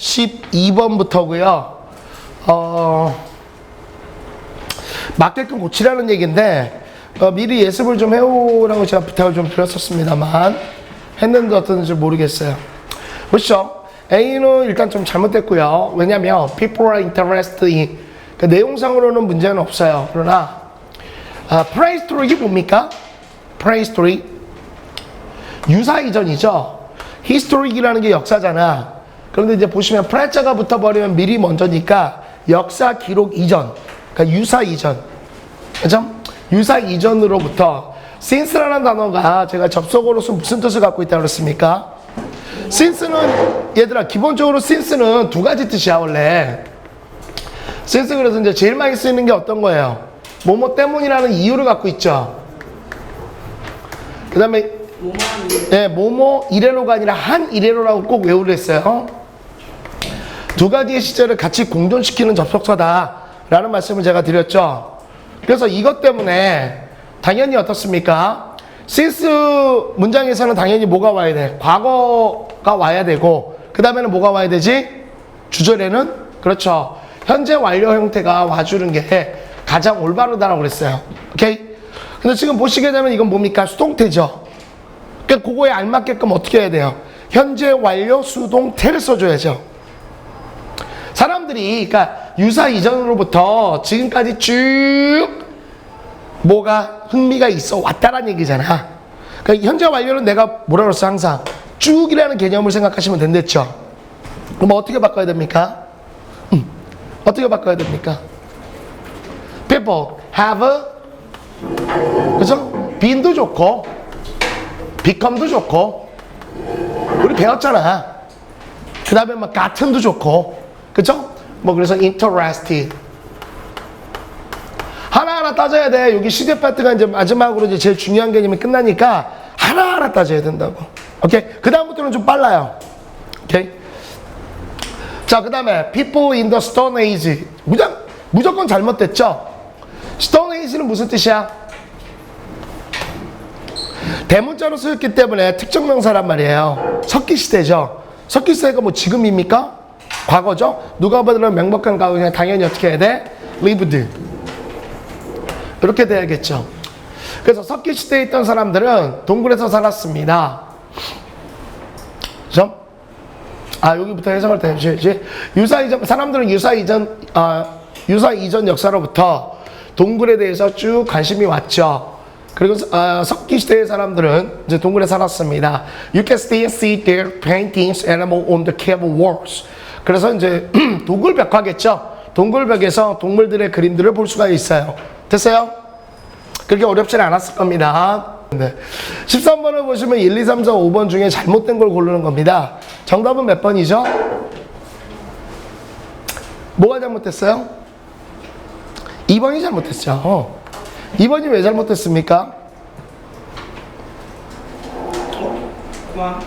12번부터고요. 어, 맞게끔 고치라는 얘기인데 어, 미리 예습을 좀 해오라고 제가 부탁을 좀 드렸었습니다만 했는데 어떤지 모르겠어요. 보시죠. A는 일단 좀 잘못됐고요. 왜냐면 people are interested in 그 내용상으로는 문제는 없어요. 그러나 아, prehistoric이 뭡니까? prehistory 유사 이전이죠. historic이라는 게 역사잖아. 그런데 이제 보시면 프레자가 붙어버리면 미리 먼저니까 역사 기록 이전, 그러니까 유사 이전, 그죠? 유사 이전으로부터 since라는 단어가 제가 접속어로서 무슨 뜻을 갖고 있다고 그랬습니까? since는 얘들아 기본적으로 since는 두 가지 뜻이야 원래. since 그래서 이제 제일 많이 쓰이는 게 어떤 거예요? 뭐뭐 때문이라는 이유를 갖고 있죠. 그 다음에 네, 뭐뭐 이래로가 아니라 한 이래로라고 꼭 외우려 했어요. 두 가지의 시제를 같이 공존시키는 접속사다라는 말씀을 제가 드렸죠. 그래서 이것 때문에 당연히 어떻습니까? since 문장에서는 당연히 뭐가 와야 돼? 과거가 와야 되고 그 다음에는 뭐가 와야 되지? 주절에는 그렇죠. 현재 완료 형태가 와주는 게 가장 올바르다라고 그랬어요. 오케이? 근데 지금 보시게 되면 이건 뭡니까? 수동태죠. 그러니까 그거에 알맞게끔 어떻게 해야 돼요? 현재 완료 수동태를 써줘야죠. 사람들이 그러니까 유사 이전으로부터 지금까지 쭉 뭐가 흥미가 있어 왔다라는 얘기잖아. 그러니까 현재 완료는 내가 뭐라 그랬어 항상 쭉이라는 개념을 생각하시면 된댔죠. 그럼 어떻게 바꿔야 됩니까? 음, 어떻게 바꿔야 됩니까? People have a 그죠? been도 좋고 become도 좋고 우리 배웠잖아. 그 다음에 막 같은도 좋고 그죠? 뭐 그래서 interested 하나하나 따져야 돼. 여기 시대 파트가 이제 마지막으로 이제 제일 중요한 개념이 끝나니까 하나하나 따져야 된다고. 오케이? 그 다음부터는 좀 빨라요. 오케이? 자, 그 다음에 people in the stone age. 무조건, 무조건 잘못됐죠? stone age는 무슨 뜻이야? 대문자로 쓰였기 때문에 특정 명사란 말이에요. 석기 시대죠. 석기 시대가 뭐 지금입니까? 과거죠. 누가 보더라도 명백한 과거 그냥 당연히 어떻게 해야 돼? lived. 이렇게 돼야겠죠. 그래서 석기 시대에 있던 사람들은 동굴에서 살았습니다. 그죠? 아 여기부터 해석을 다 해주셔야지. 유사 이전 사람들은 유사 이전 아 유사 이전 역사로부터 동굴에 대해서 쭉 관심이 왔죠. 그리고 어, 석기 시대의 사람들은 이제 동굴에 살았습니다. You can still see their paintings animal on the cave walls. 그래서 이제 동굴 벽화겠죠. 동굴벽에서 동물들의 그림들을 볼 수가 있어요. 됐어요? 그렇게 어렵지는 않았을 겁니다. 네. 13번을 보시면 1, 2, 3, 4, 5번 중에 잘못된 걸 고르는 겁니다. 정답은 몇 번이죠? 뭐가 잘못됐어요? 2번이 잘못됐죠. 2번이 왜 잘못됐습니까? 그만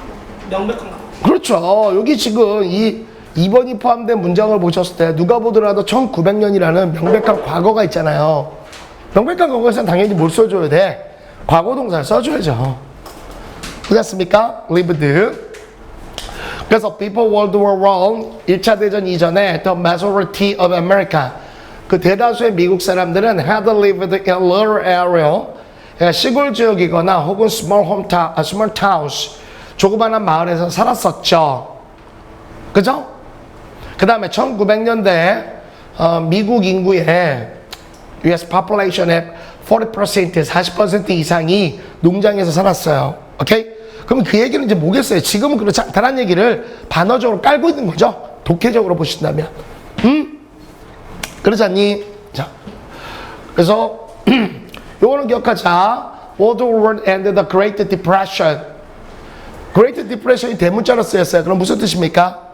명백한가? 그렇죠. 여기 지금 이 2번이 포함된 문장을 보셨을 때 누가 보더라도 1900년이라는 명백한 과거가 있잖아요. 명백한 과거에서는 당연히 뭘 써줘야 돼? 과거 동사를 써줘야죠. 그렇습니까? lived. 그래서 before World War I, 1차 대전 이전에 the majority of America, 그 대다수의 미국 사람들은 had lived in rural area, 그러니까 시골 지역이거나 혹은 small hometown, 아, small towns, 조그마한 마을에서 살았었죠. 그죠? 그 다음에 1900년대 어, 미국 인구의 US population의 40% 40% 이상이 농장에서 살았어요. 오케이? 그럼 그 얘기는 이제 뭐겠어요? 지금은 그렇지 않다는 얘기를 반어적으로 깔고 있는 거죠. 독해적으로 보신다면. 음? 그렇지 않니? 자. 그래서 요거는 기억하자. World War and the Great Depression. Great Depression이 대문자로 쓰였어요. 그럼 무슨 뜻입니까?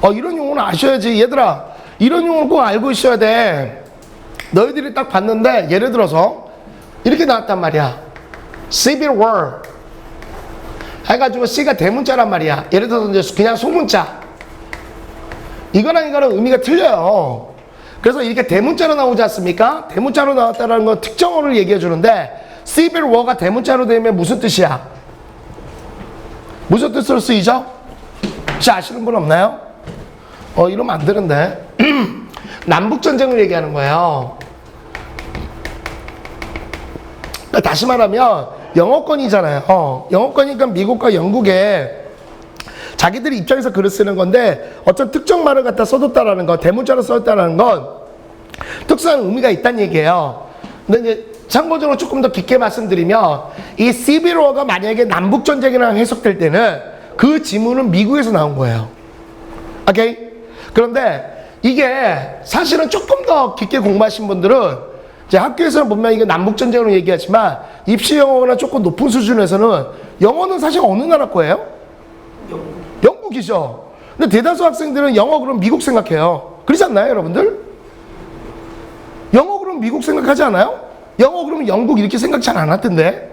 어, 이런 용어는 아셔야지. 얘들아, 이런 용어는 꼭 알고 있어야 돼. 너희들이 딱 봤는데, 예를 들어서, 이렇게 나왔단 말이야. Civil War. 해가지고 C가 대문자란 말이야. 예를 들어서 그냥 소문자. 이거랑 이거랑 의미가 틀려요. 그래서 이렇게 대문자로 나오지 않습니까? 대문자로 나왔다는 건 특정어를 얘기해 주는데, Civil War가 대문자로 되면 무슨 뜻이야? 무슨 뜻으로 쓰이죠? 혹시 아시는 분 없나요? 어, 이러면 안 되는데. 남북전쟁을 얘기하는 거예요. 그러니까 다시 말하면 영어권이잖아요. 어, 영어권이니까 미국과 영국에 자기들이 입장에서 글을 쓰는 건데 어떤 특정 말을 갖다 써뒀다라는 거, 대문자로 써뒀다라는 건 특수한 의미가 있다는 얘기예요. 근데 이제 참고적으로 조금 더 깊게 말씀드리면 이 시비로어가 만약에 남북 전쟁이랑 해석될 때는 그 지문은 미국에서 나온 거예요. 오케이? 그런데 이게 사실은 조금 더 깊게 공부하신 분들은 이제 학교에서는 보면 이게 남북 전쟁으로 얘기하지만 입시 영어나 조금 높은 수준에서는 영어는 사실 어느 나라 거예요? 영국 이죠. 근데 대다수 학생들은 영어 그럼 미국 생각해요. 그렇지 않나요, 여러분들? 영어 그럼 미국 생각하지 않아요? 영어 그러면 영국 이렇게 생각 잘 안 할 텐데.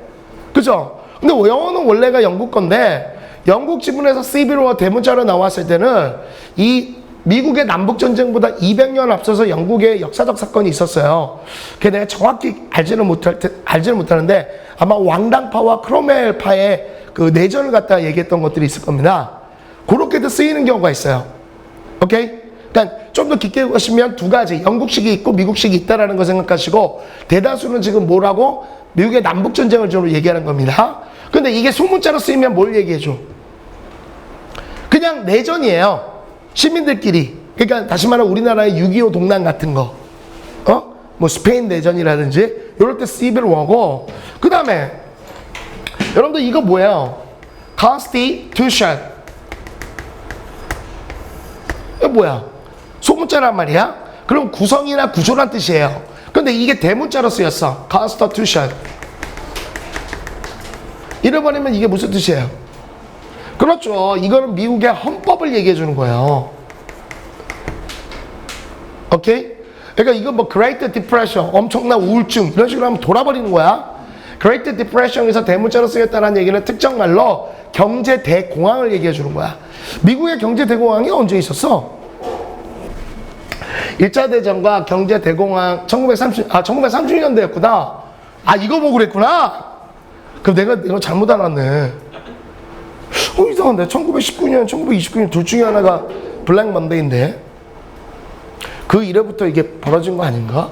그죠? 근데 영어는 원래가 영국 건데 영국 지문에서 시비로와 대문자로 나왔을 때는 이 미국의 남북 전쟁보다 200년 앞서서 영국의 역사적 사건이 있었어요. 그게 내가 정확히 알지는 못할 테- 알지는 못하는데 아마 왕당파와 크로멜파의 그 내전을 갖다 얘기했던 것들이 있을 겁니다. 그렇게도 쓰이는 경우가 있어요. 오케이? 그러니까 좀 더 깊게 보시면 두 가지 영국식이 있고 미국식이 있다라는 거 생각하시고 대다수는 지금 뭐라고 미국의 남북 전쟁을 주로 얘기하는 겁니다. 근데 이게 소문자로 쓰이면 뭘 얘기해 줘? 그냥 내전이에요. 시민들끼리. 그러니까 다시 말하면 우리나라의 6.25 동란 같은 거. 어? 뭐 스페인 내전이라든지 이럴 때 시빌 워고 그 다음에 여러분들 이거 뭐예요? Constitution. 이거 뭐야? 소문자란 말이야? 그럼 구성이나 구조란 뜻이에요. 근데 이게 대문자로 쓰였어. Constitution. 잃어버리면 이게 무슨 뜻이에요? 그렇죠. 이거는 미국의 헌법을 얘기해 주는 거예요. 오케이? 그러니까 이거 뭐 Great Depression, 엄청난 우울증 이런 식으로 하면 돌아버리는 거야. Great Depression에서 대문자로 쓰였다는 얘기는 특정 말로 경제 대공황을 얘기해 주는 거야. 미국의 경제 대공황이 언제 있었어? 1차 대전과 경제 대공황 1930, 아, 1930년대였구나. 아, 이거 보고 그랬구나. 그럼 내가 이거 잘못 알았네. 어, 이상한데. 1919년, 1929년 둘 중에 하나가 블랙 먼데이인데. 그 이래부터 이게 벌어진 거 아닌가?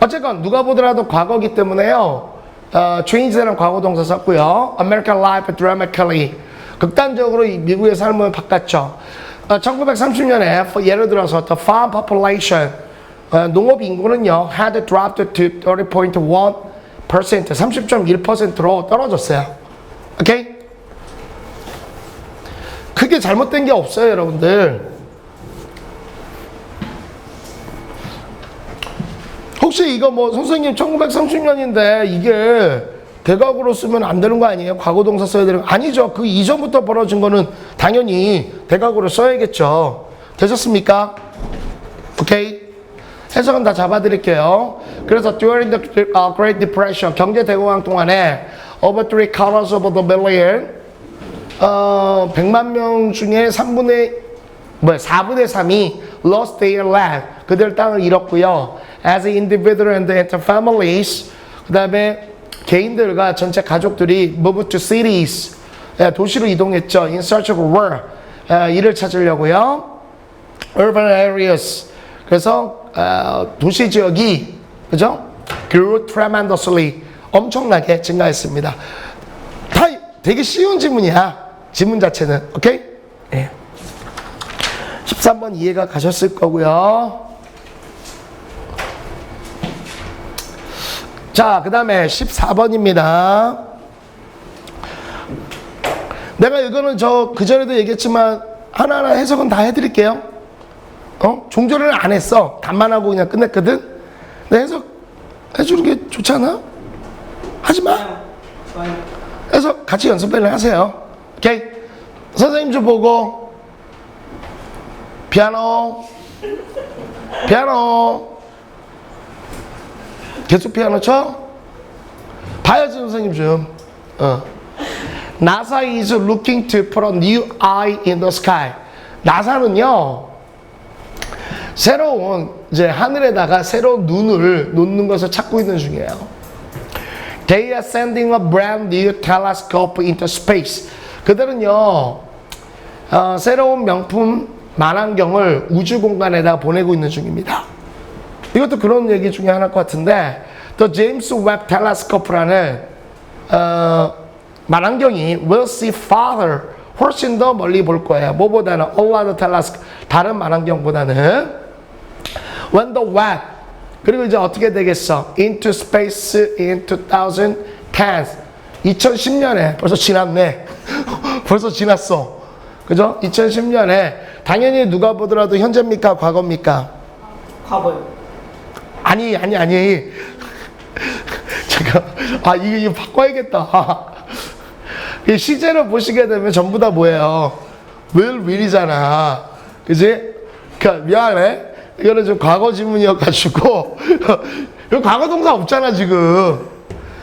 어쨌건 누가 보더라도 과거기 때문에요. 어, change라는 과거 동사 썼고요. American life dramatically. 극단적으로 이 미국의 삶을 바꿨죠. 어, 1930년에 예를 들어서 the farm population 어, 농업 인구는요 had dropped to 30.1% 30.1%로 떨어졌어요. 오케이? 크게 잘못된 게 없어요, 여러분들. 혹시 이거 뭐 선생님 1930년인데 이게 대각으로 쓰면 안 되는 거 아니에요? 과거 동사 써야 되는 거 아니죠. 그 이전부터 벌어진 거는 당연히 대각으로 써야겠죠. 되셨습니까? 오케이. 해석은 다 잡아드릴게요. 그래서 during the uh, Great Depression 경제 대공황 동안에 over three quarters of the million 어, 100만 명 중에 3분의 뭐 4분의 3이 lost their land 그들 땅을 잃었고요. as individual and their families 그다음에 개인들과 전체 가족들이 move to cities 예, 도시로 이동했죠. in search of work 예, 일을 찾으려고요. urban areas 그래서 어, 도시 지역이 그죠? grew tremendously 엄청나게 증가했습니다. 다 되게 쉬운 지문이야. 지문 자체는 오케이? 예. 13번 이해가 가셨을 거고요. 자, 그 다음에 14번입니다. 내가 이거는 저 그전에도 얘기했지만 하나하나 해석은 다 해드릴게요. 어? 종조를 안 했어. 답만 하고 그냥 끝냈거든? 근데 해석 해주는 게 좋지 않아? 하지 마. 좋아요. 해서 같이 연습을 하세요. 오케이? 선생님 좀 보고 피아노 피아노 계속 피아노 쳐? 봐야지 선생님 좀. 어. NASA is looking to put a new eye in the sky. 나사는요. 새로운 이제 하늘에다가 새로운 눈을 놓는 것을 찾고 있는 중이에요. They are sending a brand new telescope into space. 그들은요, 어, 새로운 명품 만안경을 우주 공간에다 보내고 있는 중입니다. 이것도 그런 얘기 중에 하나일 것 같은데, The James Webb Telescope라는 어, 만안경이 will see farther 훨씬 더 멀리 볼 거예요. 뭐보다는 all other telescope 다른 만안경보다는 when the web 그리고 이제 어떻게 되겠어? into space in 2010 2010년에 벌써 지났네. 벌써 지났어. 그죠? 2010년에 당연히 누가 보더라도 현재입니까? 과거입니까? 과거요. 아니 아니 아니 제가 아 이거 이거 바꿔야겠다 이 시제로 보시게 되면 전부 다 뭐예요 will will이잖아 그지 그러니까 미안해 이거는 좀 과거 지문이어가지고 이거 과거 동사 없잖아 지금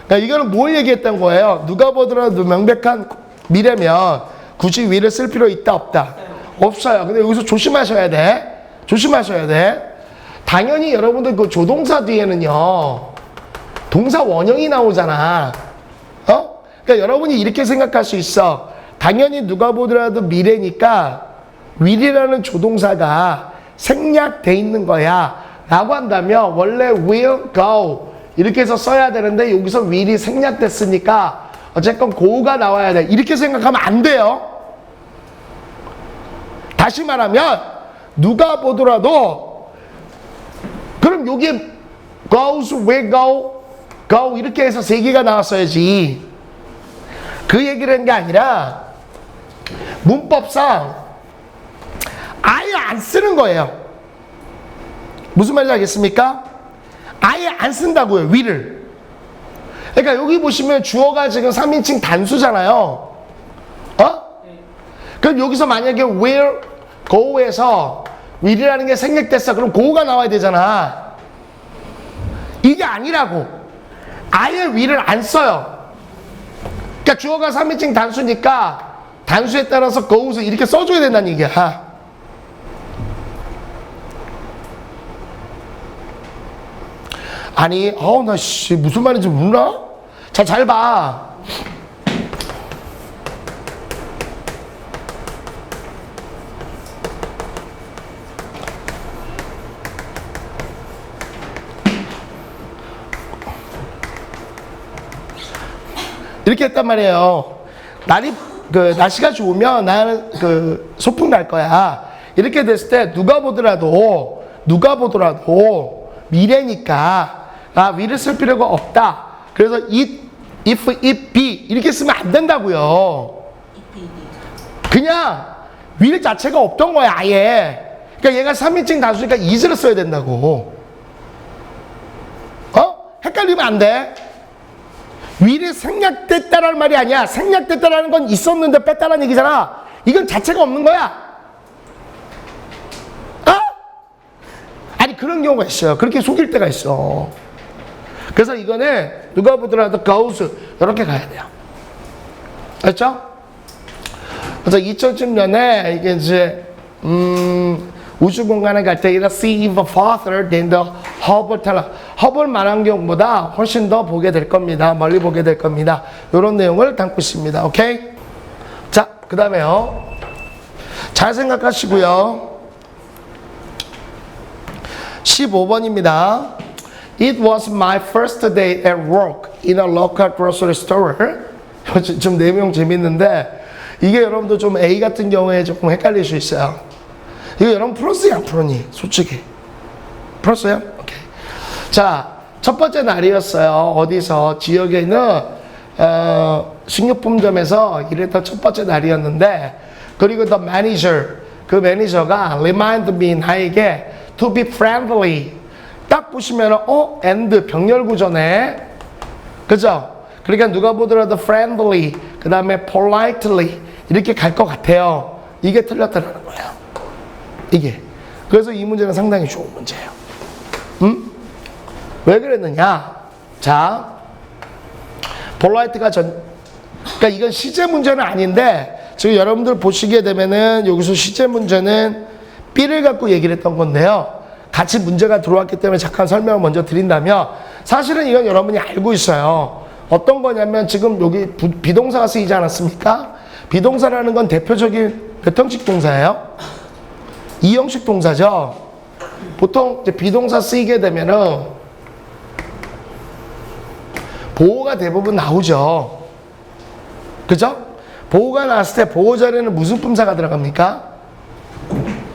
그러니까 이거는 뭘 얘기했던 거예요? 누가 보더라도 명백한 미래면 굳이 will을 쓸 필요 있다 없다? 없어요. 근데 여기서 조심하셔야 돼. 조심하셔야 돼. 당연히 여러분들 그 조동사 뒤에는요 동사 원형이 나오잖아. 어? 그러니까 여러분이 이렇게 생각할 수 있어. 당연히 누가 보더라도 미래니까 will이라는 조동사가 생략돼 있는 거야. 라고 한다면 원래 will go 이렇게 해서 써야 되는데 여기서 will이 생략됐으니까 어쨌건 go가 나와야 돼 이렇게 생각하면 안 돼요 다시 말하면 누가 보더라도 그럼 여기에 goes, will go, go 이렇게 해서 세 개가 나왔어야지. 그 얘기를 한 게 아니라 문법상 아예 안 쓰는 거예요. 무슨 말인지 알겠습니까? 아예 안 쓴다고요, will을. 그러니까 여기 보시면 주어가 지금 3인칭 단수잖아요. 어? 그럼 여기서 만약에 will, go에서 will이라는 게 생략됐어. 그럼 go가 나와야 되잖아. 이게 아니라고. 아예 will을 안 써요. 그러니까 주어가 3인칭 단수니까 단수에 따라서 goes 이렇게 써줘야 된다는 얘기야. 아니, 어우, 나, 씨, 무슨 말인지 몰라? 자, 잘 봐. 이렇게 했단 말이에요. 날이 그 날씨가 좋으면 나는 그 소풍 갈 거야. 이렇게 됐을 때 누가 보더라도 누가 보더라도 미래니까 아 위를 쓸 필요가 없다. 그래서 it, if, it be 이렇게 쓰면 안 된다고요. 그냥 윌 자체가 없던 거야 아예. 그러니까 얘가 3인칭 단수니까 is를 써야 된다고. 어? 헷갈리면 안 돼. 윌이 생략됐다라는 말이 아니야. 생략됐다라는 건 있었는데 뺐다라는 얘기잖아. 이건 자체가 없는 거야. 어? 아니 그런 경우가 있어요. 그렇게 속일 때가 있어. 그래서 이거는 누가 보더라도 goes 이렇게 가야 돼요. 알죠? 그래서 2010년에 이게 이제 음, 우주 공간에 갈 때 이런 see even farther than the Hubble tele 허블 만환경보다 훨씬 더 보게 될 겁니다. 멀리 보게 될 겁니다. 이런 내용을 담고 있습니다. 오케이? 자, 그 다음에요. 잘 생각하시고요. 15번입니다. It was my first day at work in a local grocery store. 좀 내용 재밌는데 이게 여러분도 좀 A 같은 경우에 조금 헷갈릴 수 있어요. 이거 여러분 안 풀었니? 솔직히. 풀었어요? 오케이. 자, 첫 번째 날이었어요. 어디서? 지역에 있는, 어, 식료품점에서 일했던 첫 번째 날이었는데, 그리고 the manager, 그 매니저가 remind me, 나에게 to be friendly. 딱 보시면, 어, and, 병렬 구조네. 그죠? 그러니까 누가 보더라도 friendly, 그 다음에 politely, 이렇게 갈 것 같아요. 이게 틀렸다는 거예요. 이게. 그래서 이 문제는 상당히 좋은 문제예요. 음? 왜 그랬느냐? 자, 폴라이트가 전, 그러니까 이건 시제 문제는 아닌데, 지금 여러분들 보시게 되면은 여기서 시제 문제는 B를 갖고 얘기를 했던 건데요. 같이 문제가 들어왔기 때문에 잠깐 설명을 먼저 드린다면, 사실은 이건 여러분이 알고 있어요. 어떤 거냐면 지금 여기 부- 비동사가 쓰이지 않았습니까? 비동사라는 건 대표적인 몇 형식 동사예요? 이 형식 동사죠. 보통 이제 비동사 쓰이게 되면은 보호가 대부분 나오죠. 그죠? 보호가 나왔을 때 보호 자리에는 무슨 품사가 들어갑니까?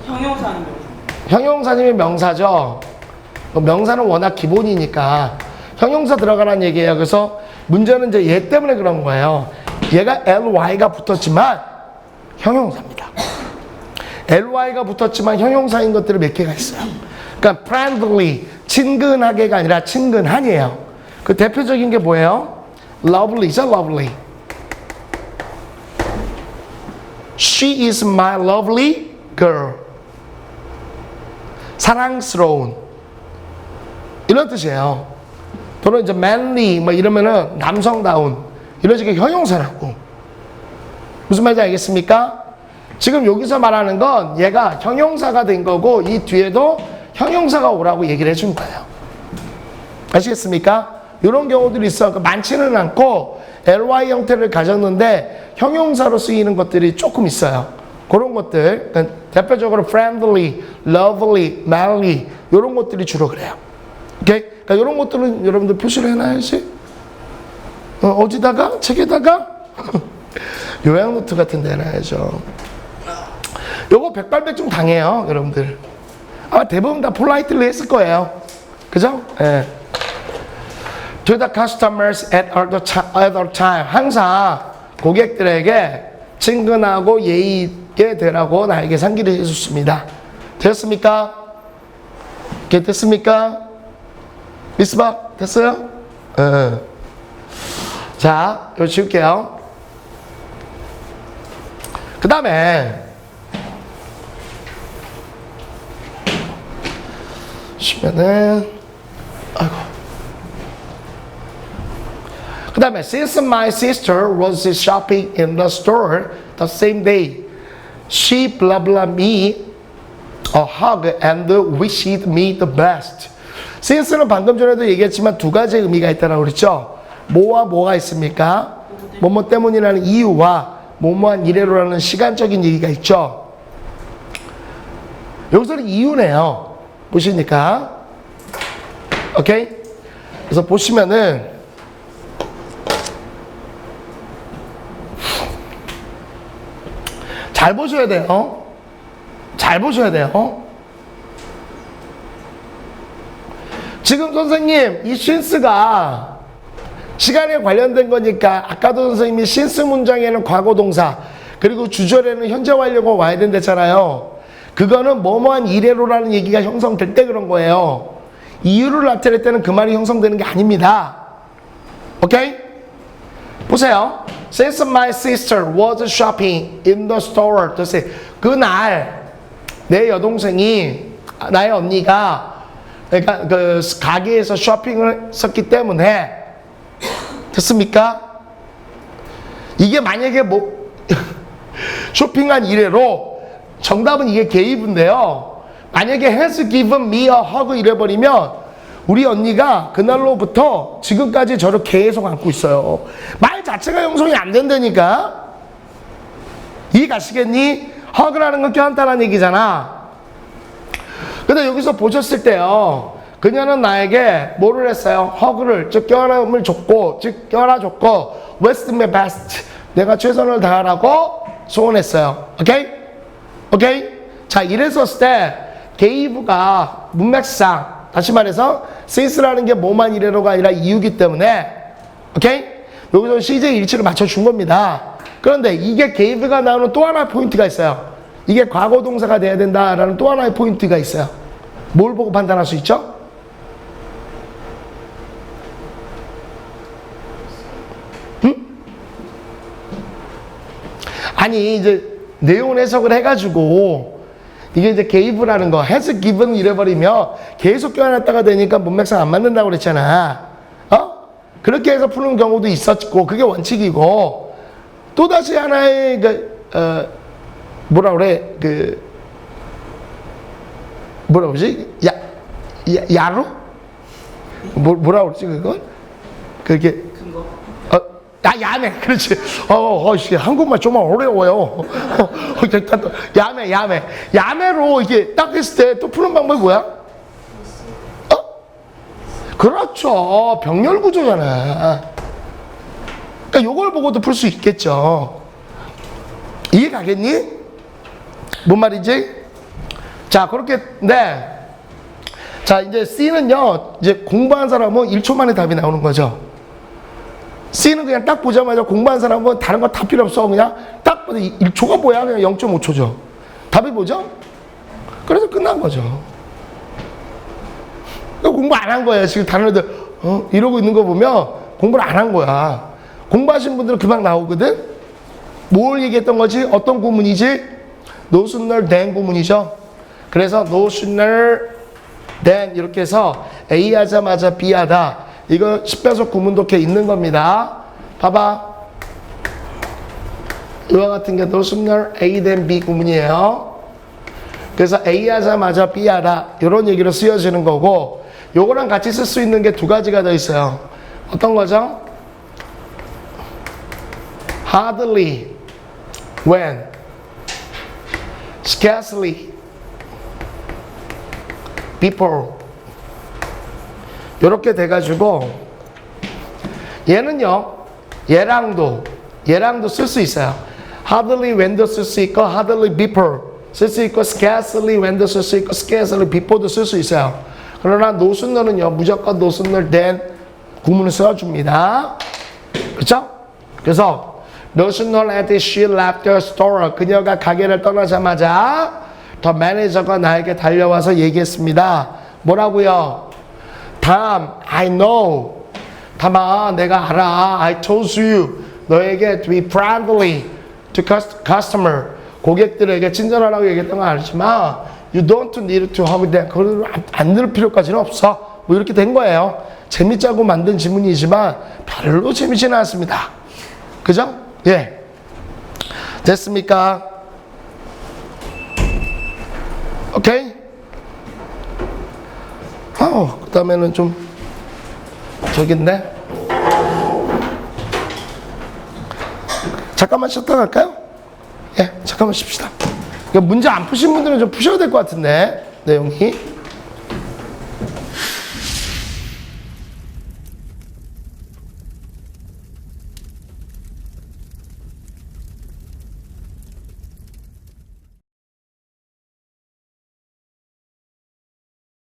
형용사 아니면 형용사님이 명사죠. 뭐 명사는 워낙 기본이니까 형용사 들어가라는 얘기예요. 그래서 문제는 이제 얘 때문에 그런 거예요. 얘가 ly가 붙었지만 형용사입니다. ly가 붙었지만 형용사인 것들이 몇 개가 있어요. 그러니까 friendly, 친근하게가 아니라 친근한이에요. 그 대표적인 게 뭐예요? lovely죠, lovely. She is my lovely girl. 사랑스러운 이런 뜻이에요. 또는 이제 manly 뭐 이러면은 남성다운 이런 식의 형용사라고 무슨 말인지 알겠습니까? 지금 여기서 말하는 건 얘가 형용사가 된 거고 이 뒤에도 형용사가 오라고 얘기를 해준 거예요. 아시겠습니까? 이런 경우들이 있어. 그 많지는 않고 ly 형태를 가졌는데 형용사로 쓰이는 것들이 조금 있어요. 그런 것들, 그러니까 대표적으로 friendly, lovely, manly 이런 것들이 주로 그래요. 오케이? 그러니까 이런 것들은 여러분들 표시를 해놔야지. 어, 어디다가? 책에다가? 요양 노트 같은 데 해놔야죠. 요거 백발백중 당해요, 여러분들. 아마 대부분 다 폴라이트를 했을 거예요. 그죠? 예. To the customers at other time. 항상 고객들에게 친근하고 예의 있게 되라고 나에게 상기를 해줬습니다. 되었습니까? 이렇게 됐습니까? 미스박 됐어요? 예. 자, 이거 지울게요. 그 다음에 쉬면은 아이고 그 다음에 since my sister was shopping in the store the same day she blah blah me a hug and wished me the best. Since는 방금 전에도 얘기했지만 두 가지 의미가 있다고 그랬죠? 뭐와 뭐가 있습니까? 뭐뭐 때문이라는 이유와 뭐뭐한 이래로라는 시간적인 얘기가 있죠? 여기서는 이유네요. 보시니까? 오케이? 그래서 보시면은 잘 보셔야 돼요. 잘 보셔야 돼요. 지금 선생님, 이 신스가 시간에 관련된 거니까 아까도 선생님이 신스 문장에는 과거 동사 그리고 주절에는 현재 완료가 와야 된댔잖아요. 그거는 뭐뭐한 이래로라는 얘기가 형성될 때 그런 거예요. 이유를 나타낼 때는 그 말이 형성되는 게 아닙니다. 오케이? 보세요. Since my sister was shopping in the store, to say, 그날 내 여동생이 나의 언니가 그러니까 그 가게에서 쇼핑을 했었기 때문에 됐습니까? 이게 만약에 뭐 쇼핑한 이래로 정답은 이게 게이브인데요. 만약에 has given me a hug 이래버리면 우리 언니가 그날로부터 지금까지 저를 계속 안고 있어요. 말 자체가 형성이 안 된다니까. 이해 가시겠니? 허그라는 건 껴안다는 얘기잖아. 근데 여기서 보셨을 때요. 그녀는 나에게 뭐를 했어요? 허그를, 즉 껴안음을 줬고, 즉 껴안아줬고, West my best. 내가 최선을 다하라고 소원했어요. 오케이? 오케이? 자, 이랬었을 때, 게이브가 문맥상, 다시 말해서, since라는 게 뭐만 이래로가 아니라 이유기 때문에, 오케이? 여기서 CJ 일치를 맞춰준 겁니다. 그런데 이게 게이브가 나오는 또 하나의 포인트가 있어요. 이게 과거 동사가 돼야 된다라는 또 하나의 포인트가 있어요. 뭘 보고 판단할 수 있죠? 아니 이제 내용 해석을 해가지고 이게 이제 게이브라는 거 has given 이래버리면 계속 껴안았다가 되니까 문맥상 안 맞는다고 그랬잖아 어? 그렇게 해서 푸는 경우도 있었고 그게 원칙이고 또 다시 하나의 그 어, 뭐라 그래 그 뭐라 그러지 야, 야 야로 뭐, 뭐라 그러지 그건 그게 어, 아, 야매. 그렇지. 어, 어, 씨, 한국말 좀 어려워요. 어, 어, 야매, 야매. 야매로 이게 딱 했을 때 또 푸는 방법이 뭐야? 어? 그렇죠. 병렬 구조잖아. 그러니까 요걸 보고도 풀 수 있겠죠. 이해 가겠니? 뭔 말이지? 자, 그렇게, 네. 자, 이제 C는요, 이제 공부한 사람은 1초 만에 답이 나오는 거죠. C는 그냥 딱 보자마자 공부한 사람은 다른 거 다 필요 없어. 그냥 딱 보자. 1초가 뭐야? 그냥 0.5초죠. 답이 뭐죠? 그래서 끝난 거죠. 공부 안 한 거예요. 지금 다른 애들, 어? 이러고 있는 거 보면 공부를 안 한 거야. 공부하신 분들은 금방 나오거든? 뭘 얘기했던 거지? 어떤 구문이지? sooner than 구문이죠. 그래서 sooner than 이렇게 해서 A 하자마자 B 하다. 이거 10배속 구문도 이렇게 있는 겁니다. 봐봐. 이와 같은 게 sooner A than B 구문이에요. 그래서 A 하자마자 B 하다. 이런 얘기로 쓰여지는 거고 요거랑 같이 쓸 수 있는 게 두 가지가 더 있어요. 어떤 거죠? hardly, when, scarcely, before. 이렇게 돼가지고 얘는요, 얘랑도 얘랑도 쓸 수 있어요. hardly when도 쓸 수 있고 hardly before 쓸 수 있고 scarcely when도 쓸 수 있고 scarcely before도 쓸 수 있어요. 그러나 노순너는요 무조건 노순너 then 구문을 써줍니다. 그렇죠? 그래서 sooner had she left the store 그녀가 가게를 떠나자마자 더 매니저가 나에게 달려와서 얘기했습니다. 뭐라고요? 담, I know. 담아, 내가 알아. I told you. 너에게 to be friendly to cus- customer. 고객들에게 친절하라고 얘기했던 거 알지만 you don't need to hug them. 그걸 안, 안 들을 필요까지는 없어. 뭐 이렇게 된 거예요. 재밌자고 만든 지문이지만 별로 재밌지는 않습니다. 그죠? 예. 됐습니까? 오케이? 어, 그 다음에는 좀, 저긴데? 잠깐만 쉬었다 갈까요? 예, 잠깐만 쉽시다. 이거 문제 안 푸신 분들은 좀 푸셔야 될 것 같은데, 내용이.